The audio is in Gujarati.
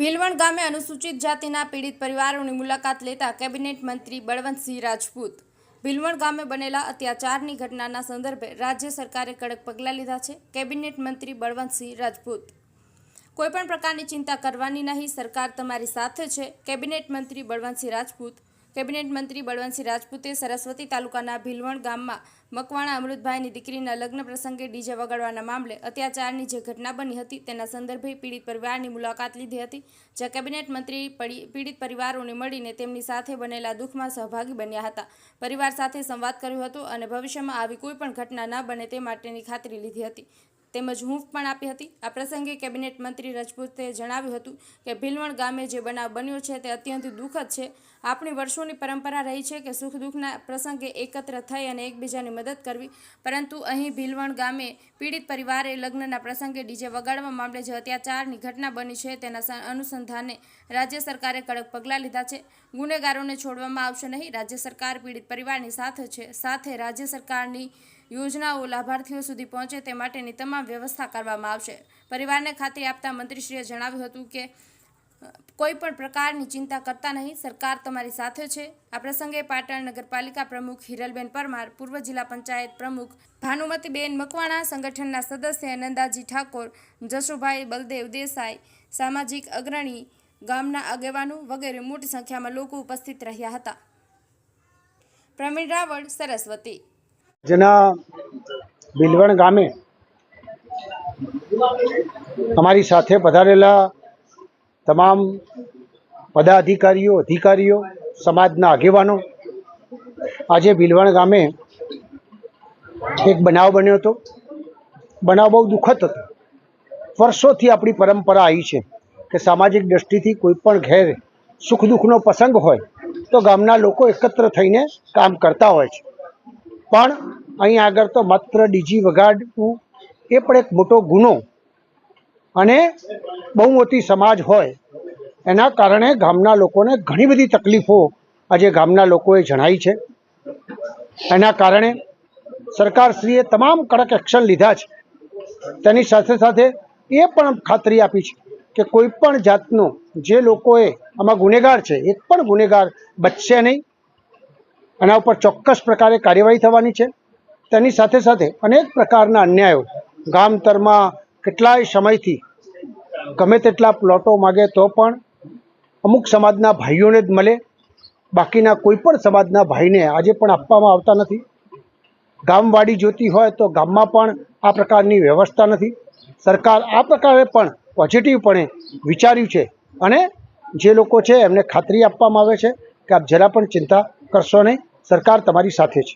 ભીલવણ ગામે અનુસૂચિત જાતિના પીડિત પરિવારોની મુલાકાત લેતા કેબિનેટ મંત્રી બળવંતસિંહ રાજપૂત. ભીલવણ ગામે બનેલા અત્યાચારની ઘટનાના સંદર્ભે રાજ્ય સરકારે કડક પગલાં લીધા છે. કેબિનેટ મંત્રી બળવંતસિંહ રાજપૂત. કોઈપણ પ્રકારની ચિંતા કરવાની નહીં, સરકાર તમારી સાથે છે. કેબિનેટ મંત્રી બળવંતસિંહ રાજપૂત કેબિનેટ મંત્રી બળવંતસિંહ રાજપૂતે સરસ્વતી તાલુકાના ભીલવણ ગામમાં મકવાણા અમૃતભાઈની દીકરીના લગ્ન પ્રસંગે ડીજે વગાડવાના મામલે અત્યાચારની જે ઘટના બની હતી તેના સંદર્ભે પીડિત પરિવારની મુલાકાત લીધી હતી, જ્યાં કેબિનેટ મંત્રી પડી- પીડિત પરિવારોને મળીને તેમની સાથે બનેલા દુઃખમાં સહભાગી બન્યા હતા. પરિવાર સાથે સંવાદ કર્યો હતો અને ભવિષ્યમાં આવી કોઈ પણ ઘટના ન બને તે માટેની ખાતરી લીધી હતી. તેમજ હૂંફ પણ આપી હતી. આ પ્રસંગે કેબિનેટ મંત્રી રાજપૂતે જણાવ્યું હતું કે ભીલવણ ગામે જે બનાવ બન્યો છે તે અત્યંત દુઃખદ છે. આપણી વર્ષોની પરંપરા રહી છે કે સુખ દુઃખના પ્રસંગે એકત્ર થઈ અને એકબીજાની મદદ કરવી. પરંતુ અહીં ભીલવણ ગામે પીડિત પરિવારે લગ્નના પ્રસંગે ડીજે વગાડવા મામલે જે અત્યાચારની ઘટના બની છે તેના અનુસંધાને રાજ્ય સરકારે કડક પગલાં લીધા છે. ગુનેગારોને છોડવામાં આવશે નહીં, રાજ્ય સરકાર પીડિત પરિવારની સાથે છે. સાથે રાજ્ય સરકારની યોજનાઓ લાભાર્થીઓ સુધી પહોંચે તે માટેની તમામ વ્યવસ્થા કરવામાં આવશે. પરિવારને ખાતરી આપતા મંત્રીશ્રીએ જણાવ્યું હતું કે કોઈ પણ પ્રકારની ચિંતા કરતા નહીં. સરકાર તમારી સાથે છે. આ પ્રસંગે પાટણ નગરપાલિકા પ્રમુખ હિરલબેન પરમાર, પૂર્વ જિલ્લા પંચાયત પ્રમુખ ભાનુમતીબેન મકવાણા, સંગઠનના સદસ્ય નંદાજી ઠાકોર, જશુભાઈ બલદેવ દેસાઈ, સામાજિક અગ્રણી, ગામના આગેવાનો વગેરે મોટી સંખ્યામાં લોકો ઉપસ્થિત રહ્યા હતા. પ્રવીણ રાવળ, સરસ્વતી. જેના બિલવણ ગામે અમારી સાથે પધારેલા તમામ પદાધિકારીઓ, અધિકારીઓ, સમાજના આગેવાનો, આજે ભીલવણ ગામે એક બનાવ બન્યો હતો. બનાવ બહુ દુઃખદ હતો. વર્ષોથી આપણી પરંપરા આવી છે કે સામાજિક દ્રષ્ટિથી કોઈ પણ ઘેર સુખ દુઃખનો પ્રસંગ હોય તો ગામના લોકો એકત્ર થઈને કામ કરતા હોય છે. પણ અહીં આગળ તો માત્ર ડીજી વગાડવું એ પણ એક મોટો ગુનો અને બહુ મોટી સમાજ હોય, એના કારણે ગામના લોકોને ઘણી બધી તકલીફો આજે ગામના લોકોએ જણાવી છે. એના કારણે સરકારશ્રીએ તમામ કડક એક્શન લીધા છે. તેની સાથે સાથે એ પણ ખાતરી આપી છે કે કોઈ પણ જાતનો જે લોકોએ આમાં ગુનેગાર છે, એક પણ ગુનેગાર બચશે નહીં. એના ઉપર ચોક્કસ પ્રકારે કાર્યવાહી થવાની છે. તેની સાથે સાથે અનેક પ્રકારના અન્યાયો ગામતરમાં કેટલાય સમયથી ગમે તેટલા પ્લોટો માગે તો પણ અમુક સમાજના ભાઈઓને જ મળે. બાકીના કોઈ પણ સમાજના ભાઈને આજે પણ આપવામાં આવતા નથી. ગામવાડી જોતી હોય તો ગામમાં પણ આ પ્રકારની વ્યવસ્થા નથી. સરકાર આ પ્રકારે પણ પોઝિટિવપણે વિચાર્યું છે અને જે લોકો છે એમને ખાતરી આપવામાં આવે છે કે આપ જરા પણ ચિંતા કરશો નહીં. સરકાર તમારી સાથે છે.